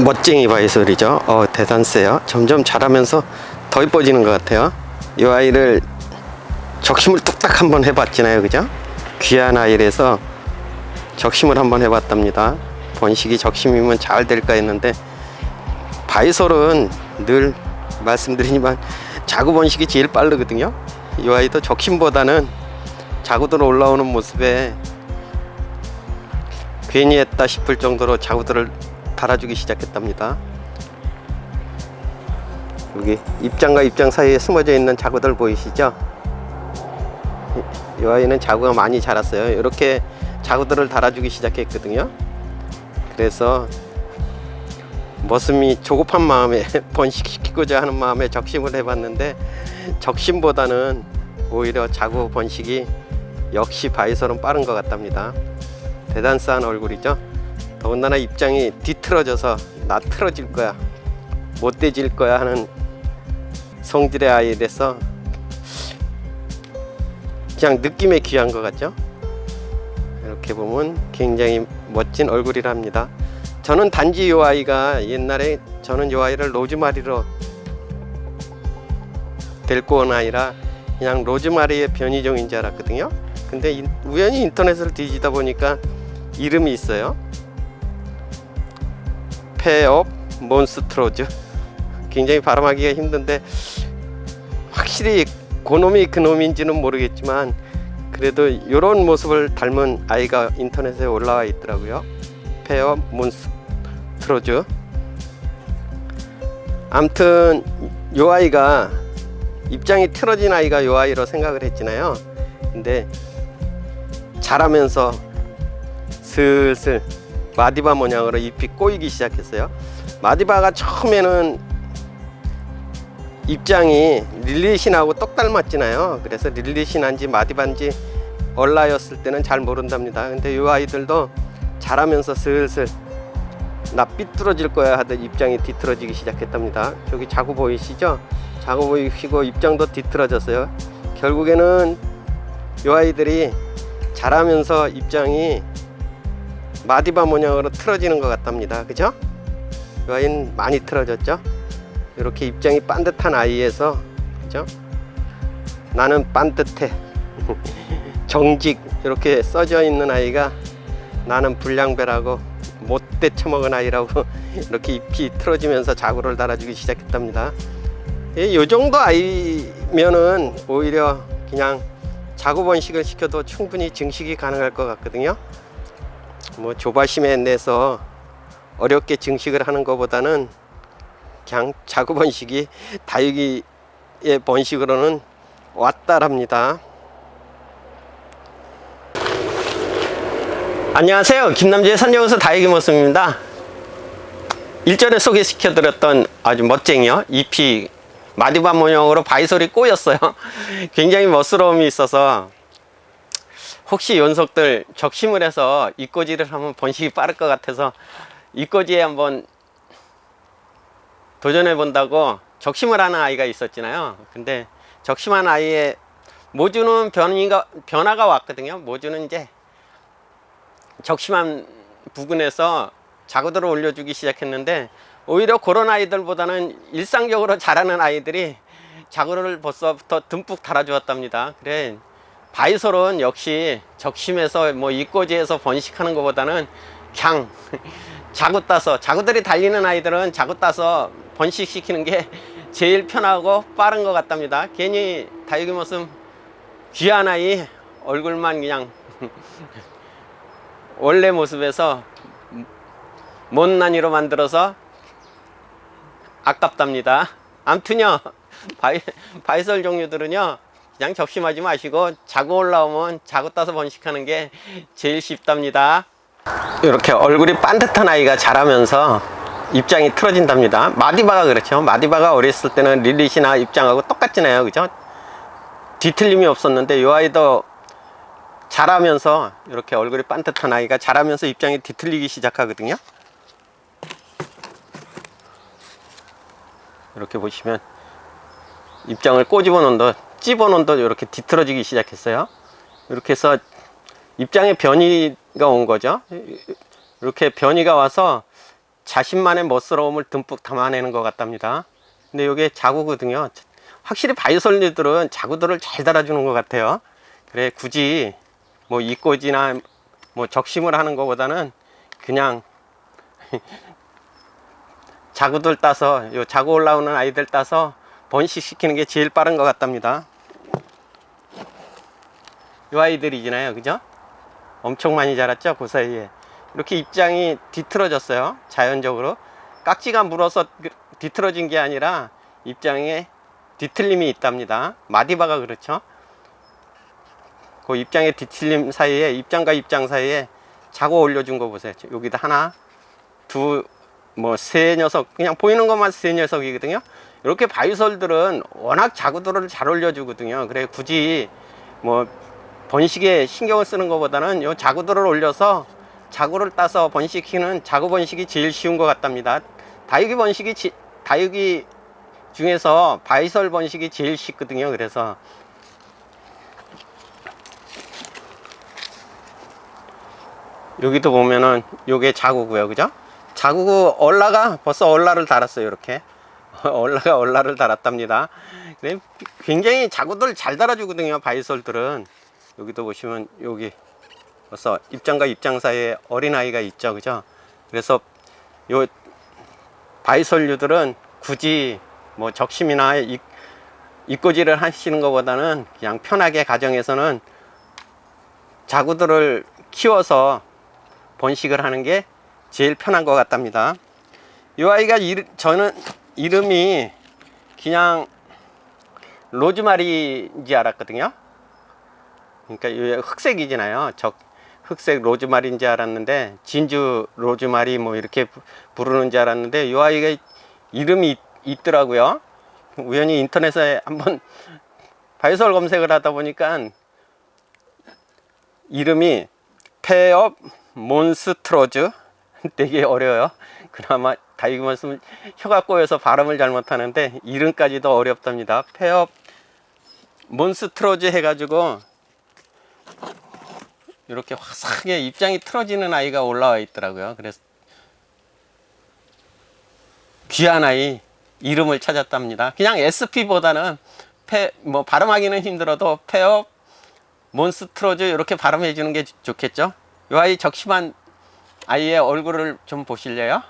멋쟁이 바이솔이죠. 어, 대단 세요. 점점 자라면서 더 이뻐지는 것 같아요. 이 아이를 적심을 뚝딱 한번 해봤잖아요. 그죠? 귀한 아이라서 적심을 한번 해봤답니다. 번식이 적심이면 잘 될까 했는데 바이솔은 늘 말씀드리지만 자구 번식이 제일 빠르거든요. 이 아이도 적심보다는 자구들 올라오는 모습에 괜히 했다 싶을 정도로 자구들을 달아주기 시작했답니다. 여기 입장과 입장 사이에 숨어져 있는 자구들 보이시죠? 이 아이는 자구가 많이 자랐어요. 이렇게 자구들을 달아주기 시작했거든요. 그래서 머슴이 조급한 마음에 번식시키고자 하는 마음에 적심을 해봤는데 적심보다는 오히려 자구 번식이 역시 바이솔은 빠른 것 같답니다. 대단한 얼굴이죠. 더군다나 입장이 뒤틀어져서 나 틀어질 거야, 못 돼질 거야 하는 성질의 아이라서 그냥 느낌에 귀한 것 같죠. 이렇게 보면 굉장히 멋진 얼굴이랍니다. 저는 단지 요 아이가 옛날에 저는 요 아이를 로즈마리로 데리고 온 아이라 그냥 로즈마리의 변이종인 줄 알았거든요. 근데 인- 우연히 인터넷을 뒤지다 보니까 이름이 있어요. 페업 몬스트로즈. 굉장히 발음하기가 힘든데 확실히 그놈이 그놈인지는 모르겠지만 그래도 이런 모습을 닮은 아이가 인터넷에 올라와 있더라고요. 페어 몬스트로즈. 암튼 요 아이가 입장이 틀어진 아이가 요 아이로 생각을 했잖아요. 근데 자라면서 슬슬 마디바 모양으로 잎이 꼬이기 시작했어요. 마디바가 처음에는 입장이 릴리신하고 똑 닮았잖아요. 그래서 릴리신한지 마디반지 얼라였을 때는 잘 모른답니다. 근데 이 아이들도 자라면서 슬슬 나 삐뚤어질 거야 하던 입장이 뒤틀어지기 시작했답니다. 저기 자구 보이시죠? 자구 보이시고 입장도 뒤틀어졌어요. 결국에는 이 아이들이 자라면서 입장이 마디바 모양으로 틀어지는 것 같답니다. 그죠? 이 아이는 많이 틀어졌죠? 이렇게 입장이 반듯한 아이에서 그죠? 나는 반듯해 정직 이렇게 써져 있는 아이가 나는 불량배라고 못돼 처먹은 아이라고 이렇게 잎이 틀어지면서 자구를 달아주기 시작했답니다. 예, 이 정도 아이면은 오히려 그냥 자구 번식을 시켜도 충분히 증식이 가능할 것 같거든요. 뭐 조바심에 내서 어렵게 증식을 하는 것보다는 그냥 자구 번식이 다육이의 번식으로는 왔다랍니다. 안녕하세요. 김남주의 산정에서 다육이 모습입니다. 일전에 소개시켜드렸던 아주 멋쟁이요. 잎이 마디바 모형으로 바이솔이 꼬였어요. 굉장히 멋스러움이 있어서 혹시 연속들 적심을 해서 이꼬지를 하면 번식이 빠를 것 같아서 이꼬지에 한번 도전해 본다고 적심을 하는 아이가 있었잖아요. 근데 적심한 아이의 모주는 변이가 변화가 왔거든요. 모주는 이제 적심한 부근에서 자구들을 올려주기 시작했는데 오히려 그런 아이들보다는 일상적으로 자라는 아이들이 자구를 벌써부터 듬뿍 달아주었답니다. 그래 바이솔은 역시 적심해서 뭐 이꼬지에서 번식하는 것보다는 그냥 자구 따서 자구들이 달리는 아이들은 자구 따서 번식시키는 게 제일 편하고 빠른 것 같답니다. 괜히 다육이 모습 귀한 아이 얼굴만 그냥 원래 모습에서 못난이로 만들어서 아깝답니다. 암튼요 바이, 바이솔 종류들은요 그냥 적심하지 마시고 자고 올라오면 자고 따서 번식하는 게 제일 쉽답니다. 이렇게 얼굴이 반듯한 아이가 자라면서 입장이 틀어진답니다. 마디바가 그렇죠. 마디바가 어렸을 때는 릴릿이나 입장하고 똑같잖아요. 그죠? 뒤틀림이 없었는데 이 아이도 자라면서 이렇게 얼굴이 반듯한 아이가 자라면서 입장이 뒤틀리기 시작하거든요. 이렇게 보시면 입장을 꼬집어 놓은 듯 듯 이렇게 뒤틀어지기 시작했어요. 이렇게 해서 입장에 변이가 온 거죠. 이렇게 변이가 와서 자신만의 멋스러움을 듬뿍 담아내는 것 같답니다. 근데 이게 자구거든요. 확실히 바이솔리들은 자구들을 잘 달아주는 것 같아요. 그래 굳이 뭐 이꼬지나 뭐 적심을 하는 것보다는 그냥 자구들 따서 요 자구 올라오는 아이들 따서 번식시키는 게 제일 빠른 것 같답니다. 요 아이들이잖아요, 그죠? 엄청 많이 자랐죠, 그 사이에. 이렇게 입장이 뒤틀어졌어요, 자연적으로. 깍지가 물어서 그- 뒤틀어진 게 아니라 입장에 뒤틀림이 있답니다. 마디바가 그렇죠. 그 입장의 뒤틀림 사이에 입장과 입장 사이에 자고 올려준 거 보세요. 여기다 하나, 두, 뭐 세 녀석 그냥 보이는 것만 세 녀석이거든요. 이렇게 바이솔들은 워낙 자구들을 잘 올려주거든요. 그래 굳이 뭐 번식에 신경을 쓰는 것보다는 요 자구들을 올려서 자구를 따서 번식시키는 자구 번식이 제일 쉬운 것 같답니다. 다육이 번식이 지- 다육이 중에서 바이솔 번식이 제일 쉽거든요. 그래서 여기도 보면은 요게 자구고요. 그죠? 자구 얼라가 벌써 얼라를 달았어요. 이렇게. 얼라가 얼라를 달았답니다. 근데 굉장히 자구들 잘 달아주거든요. 바이솔들은. 여기도 보시면 여기 벌써 입장과 입장 사이에 어린 아이가 있죠. 그죠? 그래서 요 바이솔류들은 굳이 뭐 적심이나 이- 이꼬지를 하시는 것보다는 그냥 편하게 가정에서는 자구들을 키워서 번식을 하는 게 제일 편한 것 같답니다. 이 아이가 이르- 저는 이름이 그냥 로즈마리인지 알았거든요. 그러니까 이 흑색이잖아요. 적 흑색 로즈마리인지 알았는데 진주 로즈마리 뭐 이렇게 부- 부르는 줄 알았는데 이 아이가 이름이 있- 있더라고요. 우연히 인터넷에 한번 바이솔 검색을 하다 보니까 이름이 페업 몬스트로즈 되게 어려워요. 그나마 말씀 혀가 꼬여서 발음을 잘못하는데 이름까지도 어렵답니다. 페업 몬스트로즈 해가지고 이렇게 화사하게 입장이 틀어지는 아이가 올라와 있더라고요. 그래서 귀한 아이 이름을 찾았답니다. 그냥 SP보다는 페, 뭐 발음하기는 힘들어도 페업 몬스트로즈 이렇게 발음해 주는 게 좋- 좋겠죠? 이 아이 적심한 아이의 얼굴을 좀 보실래요?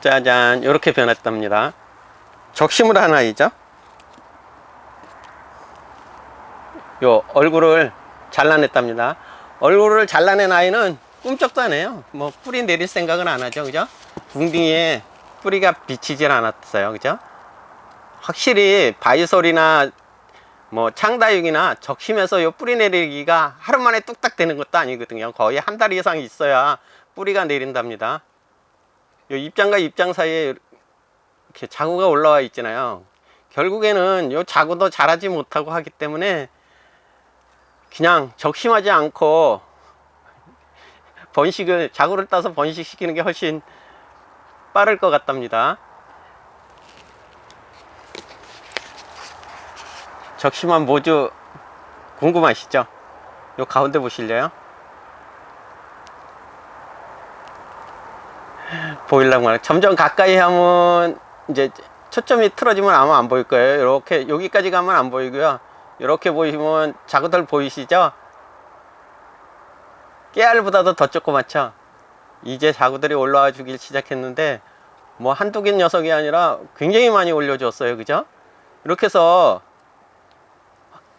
짜잔 이렇게 변했답니다. 적심을 한 아이죠. 요 얼굴을 잘라냈답니다. 얼굴을 잘라낸 아이는 꿈쩍도 안 해요. 뭐 뿌리 내릴 생각은 안 하죠, 그죠? 궁딩이에 뿌리가 비치질 않았어요, 그죠? 확실히 바이솔이나 뭐 창다육이나 적심해서 요 뿌리 내리기가 하루 만에 뚝딱 되는 것도 아니거든요. 거의 한 달 이상 있어야 뿌리가 내린답니다. 요 입장과 입장 사이에 이렇게 자구가 올라와 있잖아요. 결국에는 요 자구도 자라지 못하고 하기 때문에 그냥 적심하지 않고 번식을 자구를 따서 번식시키는 게 훨씬 빠를 것 같답니다. 적심한 모주 궁금하시죠? 요 가운데 보실래요? 보일랑 말이야. 점점 가까이 하면 이제 초점이 틀어지면 아마 안 보일 거예요. 이렇게 여기까지 가면 안 보이고요. 이렇게 보시면 자구들 보이시죠? 깨알보다도 더 조그맣죠? 이제 자구들이 올라와 주길 시작했는데 뭐 한두 개 녀석이 아니라 굉장히 많이 올려줬어요. 그죠? 이렇게 해서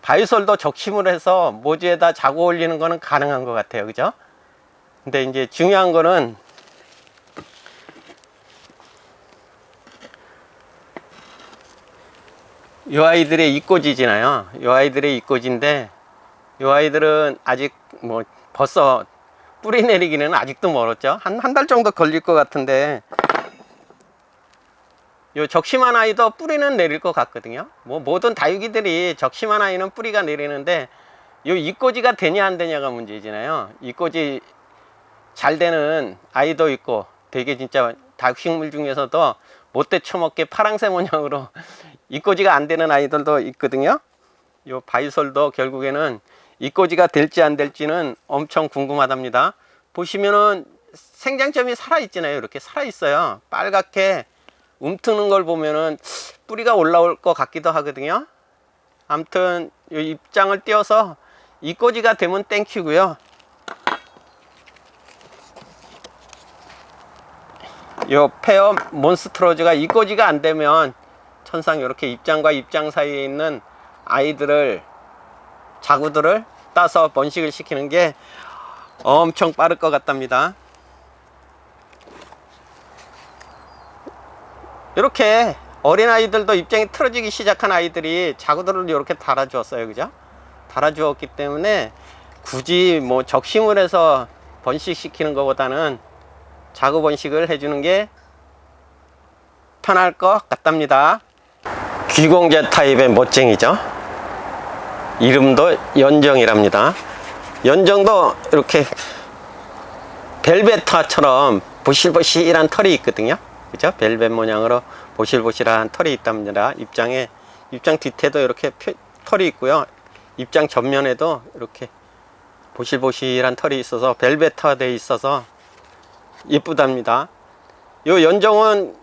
바이솔도 적심을 해서 모지에다 자고 올리는 거는 가능한 것 같아요. 그죠? 근데 이제 중요한 거는 이 아이들의 입꼬지잖아요. 이 아이들의 입꼬지인데 이 아이들은 아직 뭐 벌써 뿌리 내리기는 아직도 멀었죠. 한 한 달 정도 걸릴 것 같은데 요 적심한 아이도 뿌리는 내릴 것 같거든요. 뭐 모든 다육이들이 적심한 아이는 뿌리가 내리는데 요 이꼬지가 되냐 안 되냐가 문제잖아요. 이꼬지 잘 되는 아이도 있고 되게 진짜 다육식물 중에서도 못돼 처먹게 파랑새 모양으로 이꼬지가 안 되는 아이들도 있거든요. 요 바이솔도 결국에는 이꼬지가 될지 안 될지는 엄청 궁금하답니다. 보시면은 생장점이 살아 있잖아요. 이렇게 살아 있어요. 빨갛게 움트는 걸 보면은 뿌리가 올라올 것 같기도 하거든요. 아무튼 이 입장을 띄워서 이꼬지가 되면 땡큐고요. 요 페어 몬스트로즈가 이꼬지가 안 되면 천상 이렇게 입장과 입장 사이에 있는 아이들을 자구들을 따서 번식을 시키는 게 엄청 빠를 것 같답니다. 이렇게 어린 아이들도 입장이 틀어지기 시작한 아이들이 자구들을 이렇게 달아주었어요, 그죠? 달아주었기 때문에 굳이 뭐 적심을 해서 번식시키는 것보다는 자구 번식을 해주는 게 편할 것 같답니다. 귀공제 타입의 멋쟁이죠. 이름도 연정이랍니다. 연정도 이렇게 벨벳화처럼 보실보실한 털이 있거든요. 그죠? 벨벳 모양으로 보실보실한 털이 있답니다. 입장에 입장 뒤태도 이렇게 표- 털이 있고요. 입장 전면에도 이렇게 보실보실한 털이 있어서 벨벳화되어 있어서 예쁘답니다. 요 연정은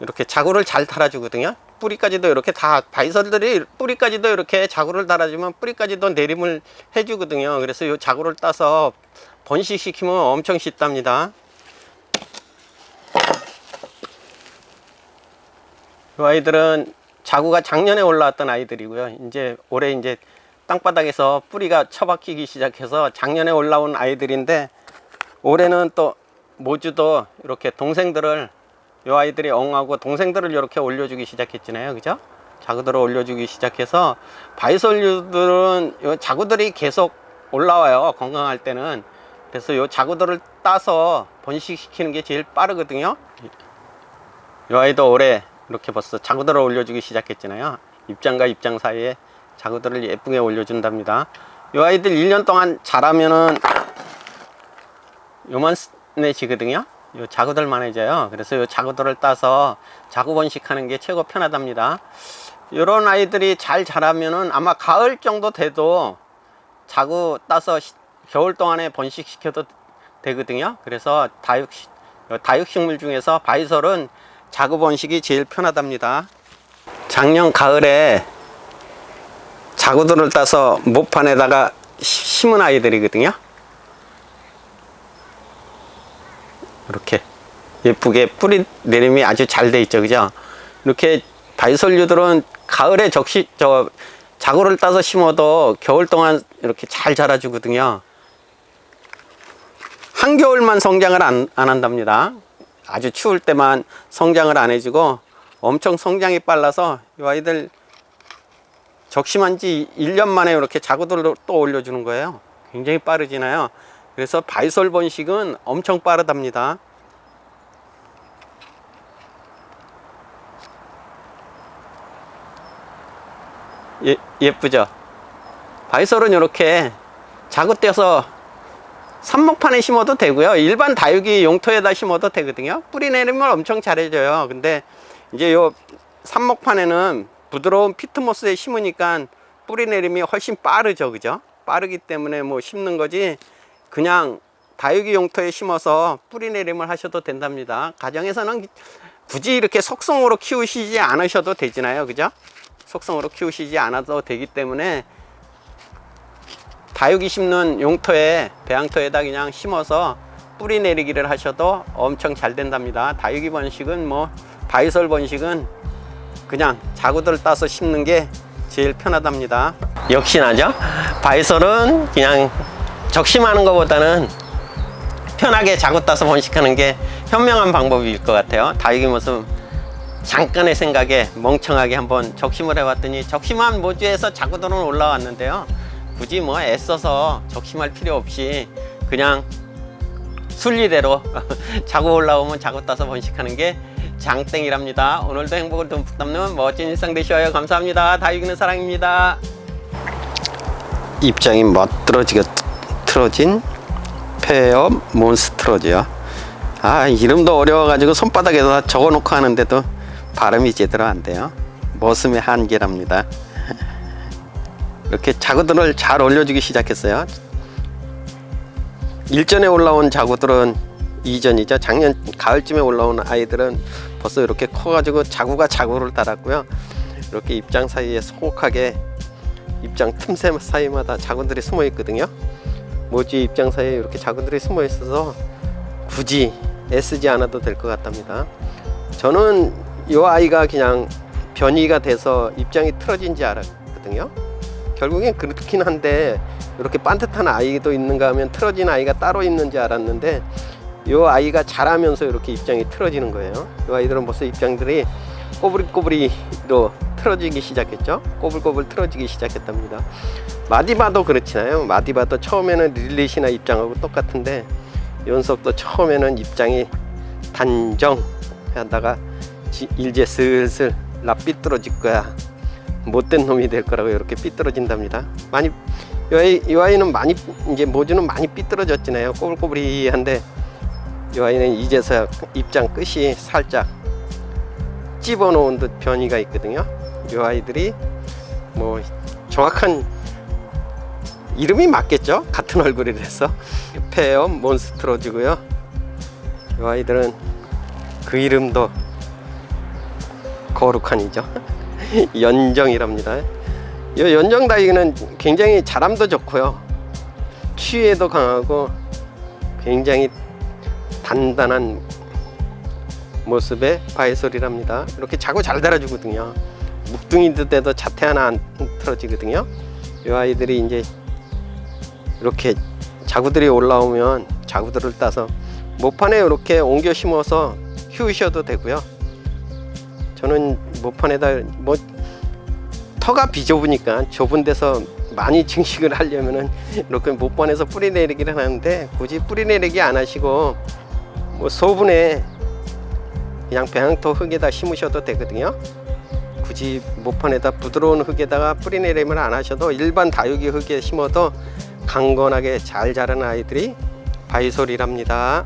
이렇게 자구를 잘 달아주거든요. 뿌리까지도 이렇게 다 바이설들이 뿌리까지도 이렇게 자구를 달아주면 뿌리까지도 내림을 해주거든요. 그래서 이 자구를 따서 번식시키면 엄청 쉽답니다. 이 아이들은 자구가 작년에 올라왔던 아이들이고요. 이제 올해 이제 땅바닥에서 뿌리가 처박히기 시작해서 작년에 올라온 아이들인데 올해는 또 모주도 이렇게 동생들을 요 아이들이 엉하고 동생들을 이렇게 올려주기 시작했잖아요. 그죠? 자구들을 올려주기 시작해서 바이솔류들은 요 자구들이 계속 올라와요. 건강할 때는. 그래서 요 자구들을 따서 번식시키는 게 제일 빠르거든요. 요 아이도 올해 이렇게 벌써 자구들을 올려주기 시작했잖아요. 입장과 입장 사이에 자구들을 예쁘게 올려준답니다. 요 아이들 1년 동안 자라면은 요만해지거든요. 요 자구들만 해져요. 그래서 요 자구들을 따서 자구 번식하는 게 최고 편하답니다. 요런 아이들이 잘 자라면은 아마 가을 정도 돼도 자구 따서 시- 겨울 동안에 번식시켜도 되거든요. 그래서 다육 요 다육식물 중에서 바이솔은 자구 번식이 제일 편하답니다. 작년 가을에 자구들을 따서 모판에다가 시- 심은 아이들이거든요. 이렇게 예쁘게 뿌리 내림이 아주 잘 돼 있죠, 그죠? 이렇게 바이솔류들은 가을에 적시 저 자구를 따서 심어도 겨울 동안 이렇게 잘 자라주거든요. 한겨울만 성장을 안, 안 한답니다. 아주 추울 때만 성장을 안 해주고 엄청 성장이 빨라서 이 아이들 적심한 지 1년 만에 이렇게 자구들을 또 올려주는 거예요. 굉장히 빠르지나요. 그래서 바이솔 번식은 엄청 빠르답니다. 예, 예쁘죠? 바이솔은 이렇게 자구 떼서 삽목판에 심어도 되고요. 일반 다육이 용토에다 심어도 되거든요. 뿌리 내림을 엄청 잘해줘요. 근데 이제 요 삽목판에는 부드러운 피트모스에 심으니까 뿌리 내림이 훨씬 빠르죠. 그죠? 빠르기 때문에 뭐 심는 거지 그냥 다육이 용토에 심어서 뿌리 내림을 하셔도 된답니다. 가정에서는 굳이 이렇게 속성으로 키우시지 않으셔도 되잖아요. 그죠? 속성으로 키우시지 않아도 되기 때문에 다육이 심는 용토에 배양토에다 그냥 심어서 뿌리 내리기를 하셔도 엄청 잘 된답니다. 다육이 번식은 뭐 바이솔 번식은 그냥 자구들 따서 심는 게 제일 편하답니다. 역시나죠? 바이솔은 그냥 적심하는 것보다는 편하게 자구 따서 번식하는 게 현명한 방법일 것 같아요. 다육이 모습 잠깐의 생각에 멍청하게 한번 적심을 해봤더니 적심한 모주에서 자구들은 올라왔는데요. 굳이 뭐 애써서 적심할 필요 없이 그냥 순리대로 자고 올라오면 자고 따서 번식하는 게 장땡이랍니다. 오늘도 행복을 듬뿍 담는 멋진 일상 되셔요. 감사합니다. 다육이는 사랑입니다. 입장이 멋들어지 게 틀어진 페어 몬스트로지요. 아 이름도 어려워가지고 손바닥에다 적어놓고 하는데도 발음이 제대로 안 돼요. 머슴의 한계랍니다. 이렇게 자구들을 잘 올려주기 시작했어요. 일전에 올라온 자구들은 이전이죠. 작년 가을쯤에 올라온 아이들은 벌써 이렇게 커가지고 자구가 자구를 달았고요. 이렇게 입장 사이에 소복하게 입장 틈새 사이마다 자구들이 숨어 있거든요. 모지 입장 사이에 이렇게 자구들이 숨어 있어서 굳이 애쓰지 않아도 될 것 같답니다. 저는 이 아이가 그냥 변이가 돼서 입장이 틀어진지 알았거든요. 결국엔 그렇긴 한데 이렇게 반듯한 아이도 있는가 하면 틀어진 아이가 따로 있는지 알았는데 이 아이가 자라면서 이렇게 입장이 틀어지는 거예요. 이 아이들은 벌써 입장들이 꼬부리꼬부리로 틀어지기 시작했죠. 꼬불꼬불 틀어지기 시작했답니다. 마디바도 그렇잖아요. 마디바도 처음에는 릴릿이나 입장하고 똑같은데 연속도 처음에는 입장이 단정 하다가 지- 이제 슬슬 나 삐뚤어질 거야. 못된 놈이 될 거라고 이렇게 삐뚤어진답니다. 많이 이 아이, 이 아이는 많이 이제 모주는 많이 삐뚤어졌잖아요. 꼬불꼬불이한데 이 아이는 이제서야 입장 끝이 살짝 집어놓은 듯 변이가 있거든요. 이 아이들이 뭐 정확한 이름이 맞겠죠? 같은 얼굴이라서 페어 몬스트로즈고요. 이 아이들은 그 이름도 거룩한이죠. 연정이랍니다. 이 연정 다이는 굉장히 자람도 좋고요. 추위에도 강하고 굉장히 단단한 모습의 바이솔이랍니다. 이렇게 자고 잘 달아주거든요. 묵둥이들 때도 자태 하나 안 틀어지거든요. 이 아이들이 이제 이렇게 자구들이 올라오면 자구들을 따서 모판에 이렇게 옮겨 심어서 키우셔도 되고요. 저는 모판에다 뭐 터가 비좁으니까 좁은 데서 많이 증식을 하려면은 이렇게 모판에서 뿌리 내리기를 하는데 굳이 뿌리 내리기 안 하시고 뭐 소분에 그냥 배양토 흙에다 심으셔도 되거든요. 굳이 모판에다 부드러운 흙에다가 뿌리 내림을 안 하셔도 일반 다육이 흙에 심어도 강건하게 잘 자라는 아이들이 바이솔이랍니다.